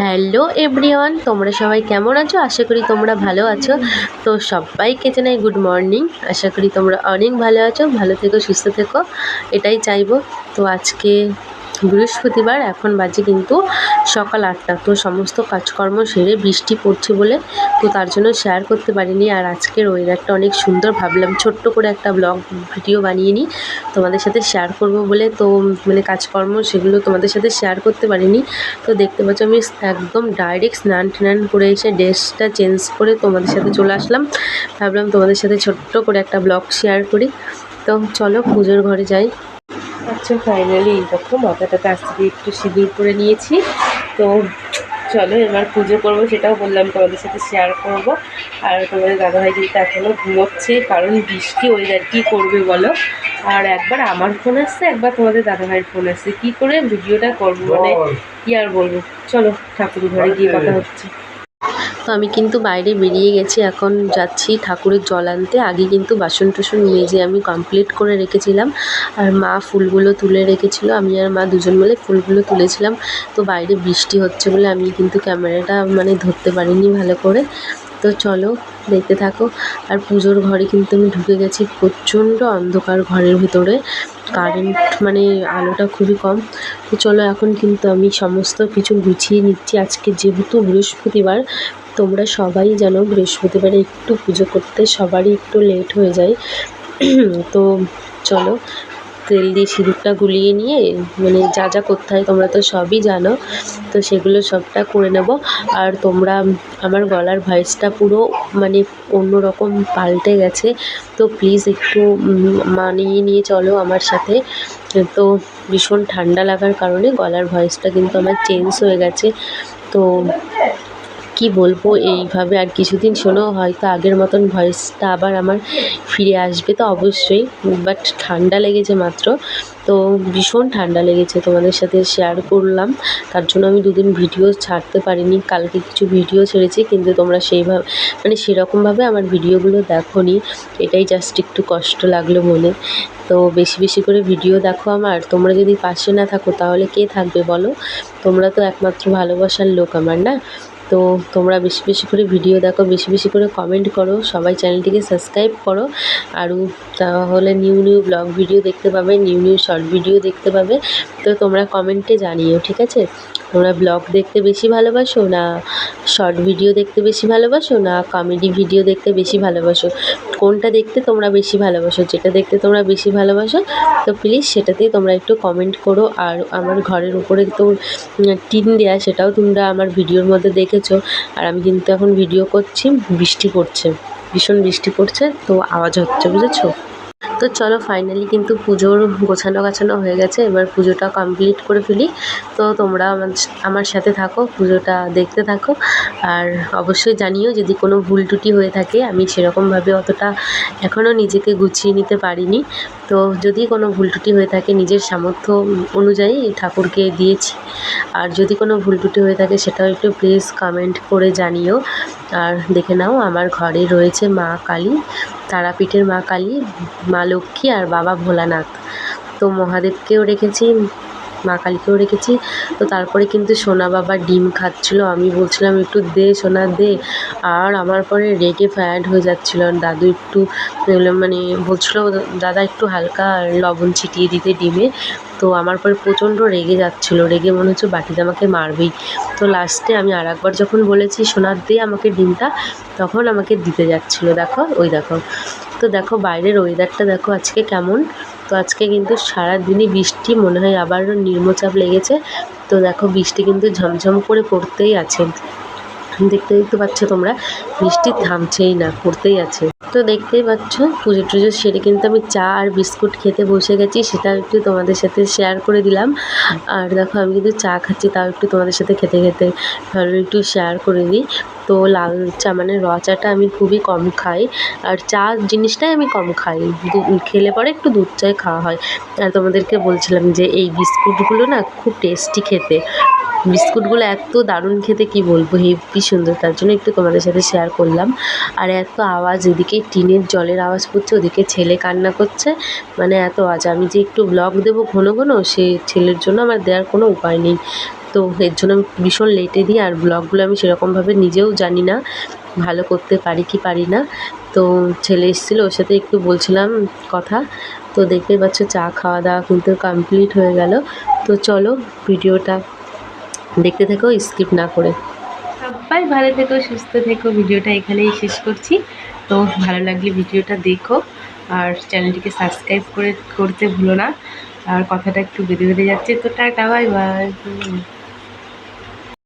Hello everyone, তোমরা সবাই কেমন আছো? আশা করি তোমরা ভালো আছো। তো সবাইকে জানাই গুড মর্নিং। আশা করি তোমরা অনেক ভালো আছো, ভালো থেকো, সুস্থ থেকো, এটাই চাইব। তো আজকে বৃহস্পতিবার, এখন বাজে কিন্তু সকাল আটটা। তো সমস্ত কাজকর্ম সেরে বৃষ্টি পড়ছে বলে তো তার জন্য শেয়ার করতে পারিনি। আর আজকের ওয়েদারটা অনেক সুন্দর ভাবলাম। ছোট্ট করে একটা ব্লগ ভিডিও বানিয়ে নিই, তোমাদের সাথে শেয়ার করব বলে। তো মানে কাজকর্ম সেগুলো তোমাদের সাথে শেয়ার করতে পারিনি। তো দেখতে পাচ্ছ আমি একদম ডাইরেক্ট স্নান টান করে এসে ড্রেসটা চেঞ্জ করে তোমাদের সাথে চলে আসলাম। ভাবলাম তোমাদের সাথে ছোট্ট করে একটা ব্লগ শেয়ার করি। তো চলো পুজোর ঘরে যাই। আচ্ছা ফাইনালি দেখো মাথাটাতে আস্তে দিয়ে একটু সিঁদুর করে নিয়েছি। তো চলো এবার পুজো করব সেটাও বললাম তোমাদের সাথে শেয়ার করব। আর তোমাদের দাদাভাই কিন্তু এখনও ঘুমোচ্ছে কারণ বৃষ্টি ওয়েদার কী করবে বলো? আর একবার আমার ফোন আসছে একবার তোমাদের দাদাভাইয়ের ফোন আসছে। কী করে ভিডিওটা করব? মানে কী আর বলব? চলো ঠাকুর ঘরে গিয়ে কথা হচ্ছে। আমি কিন্তু বাইরে বেরিয়ে গেছি, এখন যাচ্ছি ঠাকুরের জল আনতে। আগে কিন্তু বাসন টুসন মেজে আমি কমপ্লিট করে রেখেছিলাম। আর মা ফুলগুলো তুলে রেখেছিল, আমি আর মা দুজন মিলে ফুলগুলো তুলেছিলাম। তো বাইরে বৃষ্টি হচ্ছে বলে আমি কিন্তু ক্যামেরাটা মানে ধরতে পারিনি ভালো করে। তো চলো, দেখতে থাকো। আর পুজোর ঘরে কিন্তু আমি ঢুকে গেছি প্রচণ্ড অন্ধকার ঘরের ভিতরে। কারেন্ট মানে আলোটা খুবই কম। তো চলো, এখন কিন্তু আমি সমস্ত কিছু গুছিয়ে নিচ্ছি। আজকে যেহেতু বৃহস্পতিবার, তোমরা সবাই জানো বৃহস্পতিবারে একটু পুজো করতে সবারই একটু লেট হয়ে যায়। তো চলো তেল দিয়ে সিঁদুরটা গুলিয়ে নিয়ে মানে যা যা করতে হয় তোমরা তো সবই জানো, তো সেগুলো সবটা করে নেব। আর তোমরা, আমার গলার ভয়েসটা পুরো মানে অন্য রকম পাল্টে গেছে, তো প্লিজ একটু মানিয়ে নিয়ে চলো আমার সাথে। তো ভীষণ ঠান্ডা লাগার কারণে গলার ভয়েসটা কিন্তু আমার চেঞ্জ হয়ে গেছে, তো কি বলব, এইভাবে আর কিছুদিন শোনো, হয়তো আগের মতন ভয়েসটা আবার আমার ফিরে আসবে তো অবশ্যই বাট ঠান্ডা লেগেছে মাত্র, তো ভীষণ ঠান্ডা লেগেছে তোমাদের সাথে শেয়ার করলাম, তার জন্য আমি দুদিন ভিডিও ছাড়তে পারিনি, কালকে কিছু ভিডিও ছেড়েছি, কিন্তু তোমরা সেইভাবে মানে সেরকমভাবে আমার ভিডিওগুলো দেখো নি এটাই জাস্ট একটু কষ্ট লাগল মনে, তো বেশি বেশি করে ভিডিও দেখো আমার, তোমরা যদি পাশে না থাকো তাহলে কে থাকবে বলো, তোমরা তো একমাত্র ভালোবাসার লোক আমার না তো তোমরা বেশি বেশি করে ভিডিও দেখো, বেশি বেশি করে কমেন্ট করো, সবাই চ্যানেলটিকে সাবস্ক্রাইব করো। আরও তাহলে নিউ নিউ ব্লগ ভিডিও দেখতে পাবে, নিউ নিউ শর্ট ভিডিও দেখতে পাবে। তো তোমরা কমেন্টে জানিও, ঠিক আছে? তোমরা ব্লগ দেখতে বেশি ভালোবাসো না শর্ট ভিডিও দেখতে বেশি ভালোবাসো না কমেডি ভিডিও দেখতে বেশি ভালোবাসো? কোনটা দেখতে তোমরা বেশি ভালোবাসো? যেটা দেখতে তোমরা বেশি ভালোবাসো, তো প্লিজ সেটাতেই তোমরা একটু কমেন্ট করো। আর আমার ঘরের উপরে তো টিন দেওয়া সেটাও তোমরা আমার ভিডিওর মধ্যে দেখেছ। আর আমি কিন্তু এখন ভিডিও করছি, বৃষ্টি পড়ছে। ভীষণ বৃষ্টি পড়ছে, তো আওয়াজ হচ্ছে, বুঝেছ? তো চলো ফাইনালি কিন্তু পুজোর গোছানো গাছানো হয়ে গেছে। এবার পুজোটা কমপ্লিট করে ফেলি। তো তোমরা আমার সাথে থাকো, পুজোটা দেখতে থাকো। আর অবশ্যই জানিও, যদি কোনো ভুল ত্রুটি হয়ে থাকে, আমি সেরকমভাবে অতটা এখনও নিজেকে গুছিয়ে নিতে পারিনি। তো যদি কোনো ভুল ত্রুটি হয়ে থাকে, নিজের সামর্থ্য অনুযায়ী ঠাকুরকে দিয়েছি। আর যদি কোনো ভুল ত্রুটি হয়ে থাকে, সেটাও একটু প্লিজ কমেন্ট করে জানিও। আর দেখে নাও, আমার ঘরে রয়েছে মা কালী, তারাপীঠের মা কালী, মা লক্ষ্মী আর বাবা ভোলানাথ। তো মহাদেবকেও রেখেছি। মা কালীকেও রেখেছি। তো তারপরে কিন্তু সোনা বাবা ডিম খাচ্ছিলো। আমি বলছিলাম, একটু দে সোনা, দে। আর আমার পরে রেগে ফ্যাড হয়ে যাচ্ছিল। দাদু একটু মানে বলছিলো, দাদা একটু হালকা লবণ ছিটিয়ে দিতে ডিমে। তো আমার পরে প্রচণ্ড রেগে যাচ্ছিল। রেগে মনে হচ্ছে বাটিতে আমাকে মারবেই। তো লাস্টে আমি আর একবার যখন বলেছি সোনার দে আমাকে ডিমটা, তখন আমাকে দিতে যাচ্ছিল। দেখো, ওই দেখো। তো দেখো বাইরের ওয়েদারটা দেখো আজকে কেমন? তো আজকে কিন্তু সারাদিনই বৃষ্টি, মনে হয় আবারও নিম্নচাপ লেগেছে। তো দেখো বৃষ্টি কিন্তু ঝমঝম করে পড়তেই আছে। দেখতে দেখতে পাচ্ছ তোমরা, বৃষ্টি থামছেই না, পড়তেই আছে। তো দেখতেই পাচ্ছ, পুজো টুজো সেরে কিন্তু আমি চা আর বিস্কুট খেতে বসে গেছি সেটাও একটু তোমাদের সাথে শেয়ার করে দিলাম। আর দেখো, আমি কিন্তু চা খাচ্ছি, তাও একটু তোমাদের সাথে খেতে খেতে ভালো একটু শেয়ার করে দিই। তো লাল চা মানে র চাটা আমি খুবই কম খাই, আর চা জিনিসটাই আমি কম খাই। খেলে পরে একটু দুধ চাই খাওয়া হয়। আর তোমাদেরকে বলছিলাম যে, এই বিস্কুটগুলো না খুব টেস্টি খেতে। বিস্কুটগুলো এত দারুণ খেতে, কি বলব? হেব্বি সুন্দর। তার জন্য একটু তোমাদের সাথে শেয়ার করলাম। আর এত আওয়াজ এদিকে, টিনের জলের আওয়াজ পড়ছে ওদিকে ছেলে কান্না করছে। মানে এত আওয়াজ। আমি যে একটু ব্লগ দেবো ঘন ঘন, সে ছেলের জন্য আমার দেওয়ার কোনো উপায় নেই। তো এর জন্য আমি ভীষণ লেটে দিই, আর ব্লগগুলো আমি সেরকমভাবে নিজেও জানি না। ভালো করতে পারি কি পারি না। তো ছেলে এসেছিল, ওর সাথে একটু বলছিলাম কথা। তো দেখতেই পাচ্ছ, চা খাওয়া দাওয়া কিন্তু কমপ্লিট হয়ে গেল। তো চলো ভিডিওটা দেখতে থেকো স্কিপ না করে। সবাই ভালো থেকো, সুস্থ থেকো। ভিডিওটা এখানেই শেষ করছি। তো ভালো লাগলে ভিডিওটা দেখো। আর চ্যানেলটিকে সাবস্ক্রাইব করে, করতে ভুলো না। আর কথাটা একটু বেঁধে বেঁধে যাচ্ছে। তো টাটা বাই বাই